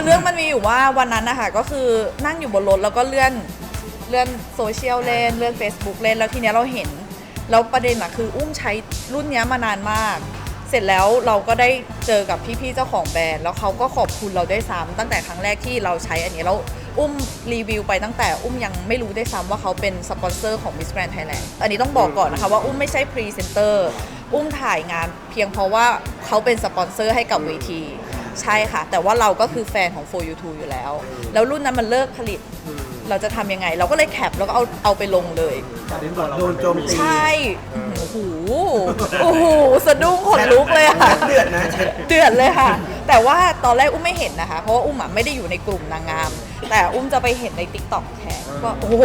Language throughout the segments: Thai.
คือเรื่องมันมีอยู่ว่าวันนั้นนะคะก็คือนั่งอยู่บนรถแล้วก็เลื่อนเลื่อนโซเชียลเล่นเลื่อน Facebook เล่นแล้วทีเนี้ยเราเห็น แล้วประเด็นอะคืออุ้มใช้รุ่นเนี้ยมานานมาก เสร็จแล้วเราก็ได้เจอกับพี่ๆเจ้าของแบรนด์แล้วเขาก็ขอบคุณเราได้วยซ้ำตั้งแต่ครั้งแรกที่เราใช้อันนี้แล้วอุ้มรีวิวไปตั้งแต่อุ้มยังไม่รู้ได้วยซ้ำว่าเขาเป็นสปอนเซอร์ของ Miss Grand Thailand อันนี้ต้องบอกก่อนนะคะว่าอุ้มไม่ใช่พรีเซนเตอร์อุ้มถ่ายงานเพียงเพราะว่าเขาเป็นสปอนเซอร์ให้กับเวที ใช่ค่ะ แต่ว่าเราก็คือแฟนของ For You Two อยู่แล้ว แล้วรุ่นนั้นมันเลิกผลิต เราจะทำยังไง เราก็เลยแคปแล้วก็เอาเอาไปลงเลยประเด็นบอกโดนโจมตีใช่โอ้โหโอ้โหสะดุ้งขนลุกเลยค่ะ เดือดนะแชทเดือดเลยค่ะ แต่ว่าตอนแรกอุ้มไม่เห็นนะคะ เพราะว่าอุ้มอะไม่ได้อยู่ในกลุ่มนางงาม แต่อุ้มจะไปเห็นในติ๊กต็อกแทนว่าโอ้โห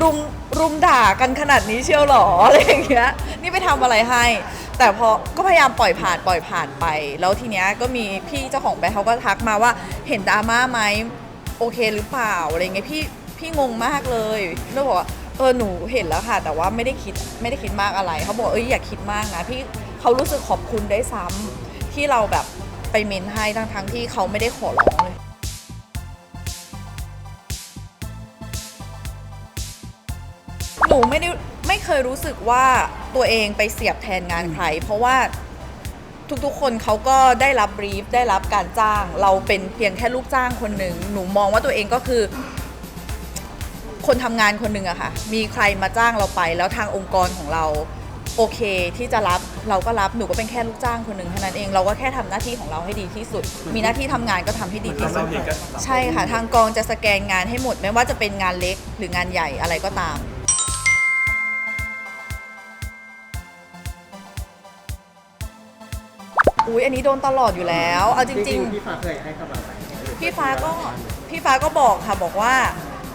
รุมรุมด่ากันขนาดนี้เชียวเหรออะไรอย่างเงี้ย นี่ไปทำอะไรให้ แต่พอก็พยายามปล่อยผ่านปล่อยผ่านไป แล้วทีเนี้ยก็มีพี่เจ้าของแบรนด์เขาก็ทักมาว่าเห็นดราม่าไหมโอเคหรือเปล่าอะไรเงี้ยพี่พี่งงมากเลยแล้วบอกว่าเออหนูเห็นแล้วค่ะ แต่ว่าไม่ได้คิดไม่ได้คิดมากอะไรเขาบอกเอ้ยอย่าคิดมากนะพี่เขารู้สึกขอบคุณได้ซ้ำที่เราแบบไปเมนให้ทั้งทั้งที่เขาไม่ได้ขอร้องเลยหนูไม่ได้ไม่เคยรู้สึกว่า ตัวเองไปเสียบแทนงานใคร เพราะว่าทุกๆ คนเขาก็ได้รับบรีฟได้รับการจ้าง เราเป็นเพียงแค่ลูกจ้างคนหนึ่งหนูมองว่าตัวเองก็คือ คนทำงานคนหนึ่งอะค่ะ มีใครมาจ้างเราไป แล้วทางองค์กรของเรา โอเคที่จะรับเราก็รับหนูก็เป็นแค่ลูกจ้างคนหนึ่งเท่านั้นเองเราก็แค่ทำหน้าที่ของเราให้ดีที่สุด มีหน้าที่ทำงานก็ทำให้ดีที่สุด ใช่ค่ะ ทางกองจะสแกนงานให้หมด ไม่ว่าจะเป็นงานเล็กหรืองานใหญ่อะไรก็ตาม อุ้ยอันนี้โดนตลอดอยู่แล้ว เอาจริง ๆ พี่ฟ้าเคยให้กำลังใจพี่ฟ้าก็พี่ฟ้าก็บอกค่ะบอกว่า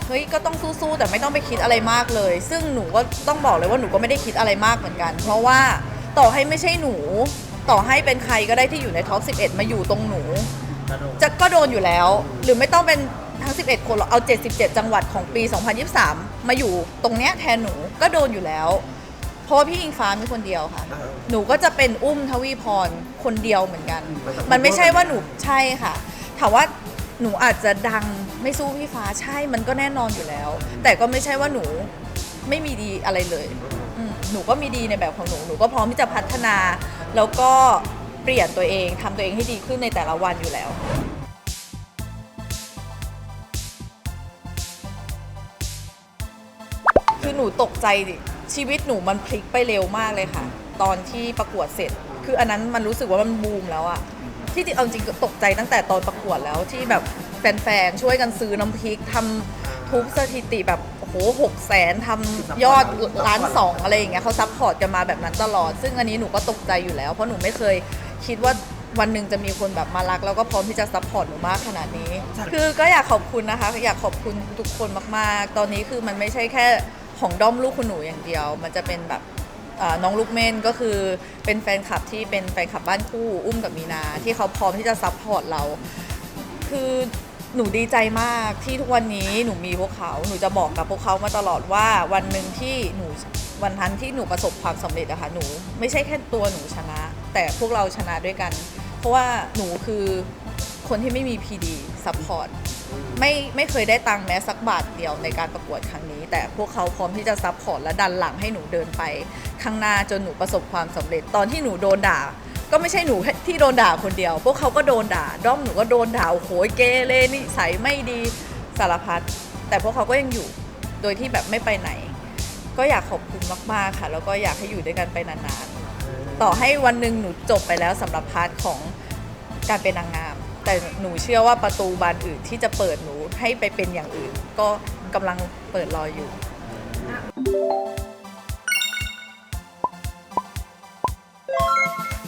เฮ้ยก็ต้องสู้ๆแต่ไม่ต้องไปคิดอะไรมากเลย ซึ่งหนูก็ต้องบอกเลยว่าหนูก็ไม่ได้คิดอะไรมากเหมือนกัน เพราะว่าต่อให้ไม่ใช่หนู ต่อให้เป็นใครก็ได้ที่อยู่ในท็อป 11 มาอยู่ตรงหนูจะก็โดนอยู่แล้ว หรือไม่ต้องเป็นทั้ง 11 คนหรอกเอา 77 จังหวัดของปี 2023 มาอยู่ตรงเนี้ยแทนหนูก็โดนอยู่แล้วเพ ราะว่าพี่อิงฟ้ามีคนเดียวค่ะ หนูก็จะเป็นอุ้มทวีพรคนเดียวเหมือนกัน มันไม่ใช่ว่าหนูใช่ค่ะ ถามว่าหนูอาจจะดังไม่สู้พี่ฟ้าใช่ มันก็แน่นอนอยู่แล้ว แต่ก็ไม่ใช่ว่าหนูไม่มีดีอะไรเลยอืมหนูก็มีดีในแบบของหนู หนูก็พร้อมที่จะพัฒนา แล้วก็เปลี่ยนตัวเองทำตัวเองให้ดีขึ้นในแต่ละวันอยู่แล้ว คือหนูตกใจดิ ชีวิตหนูมันพลิกไปเร็วมากเลยค่ะ ตอนที่ประกวดเสร็จ คืออันนั้นมันรู้สึกว่ามันบูมแล้วอะที่จริงเอาจริงก็ตกใจตั้งแต่ตอนประกวดแล้วที่แบบแฟนๆช่วยกันซื้อน้ำพริกทำทุบสถิติแบบโอ้โหหกแสนทำยอดล้านสองอะไรอย่างเงี้ยเขาซัพพอร์ตกันมาแบบนั้นตลอด ซึ่งอันนี้หนูก็ตกใจอยู่แล้ว เพราะหนูไม่เคยคิดว่าวันหนึ่งจะมีคนแบบมารัก แล้วก็พร้อมที่จะซัพพอร์ตหนูมากขนาดนี้ คือก็อยากขอบคุณนะคะ อยากขอบคุณทุกคนมากๆ ตอนนี้คือมันไม่ใช่แค่ ของด้อมลูกคุณหนูอย่างเดียว มันจะเป็นแบบน้องลูกเม่นก็คือเป็นแฟนคลับที่เป็นแฟนคลับบ้านคู่อุ้มกับมีนา ที่เขาพร้อมที่จะซัพพอร์ตเรา คือหนูดีใจมากที่ทุกวันนี้หนูมีพวกเขาหนูจะบอกกับพวกเขามาตลอดว่าวันหนึ่งที่หนูวันนั้นที่หนูประสบความสำเร็จอะค่ะหนู ไม่ใช่แค่ตัวหนูชนะ แต่พวกเราชนะด้วยกัน เพราะว่าหนูคือ คนที่ไม่มีพีดีซัพพอร์ตไม่ไม่เคยได้ตังค์แม้สักบาทเดียวในการประกวดครั้งนี้ แต่พวกเขาพร้อมที่จะซัพพอร์ตและดันหลังให้หนูเดินไป ข้างหน้าจนหนูประสบความสำเร็จตอนที่หนูโดนด่า ก็ไม่ใช่หนูที่โดนด่าคนเดียว พวกเขาก็โดนด่า ด้อมหนูก็โดนด่าโอ้โหเกเรนิสัยไม่ดีสารพัดแต่พวกเขาก็ยังอยู่โดยที่แบบไม่ไปไหน ก็อยากขอบคุณมากๆค่ะ แล้วก็อยากให้อยู่ด้วยกันไปนานๆต่อให้วันหนึ่งหนูจบไปแล้วสำหรับพาร์ทของการเป็นนางงาม แต่หนูเชื่อว่าประตูบานอื่นที่จะเปิดหนูให้ไปเป็นอย่างอื่น ก็กำลังเปิดรออยู่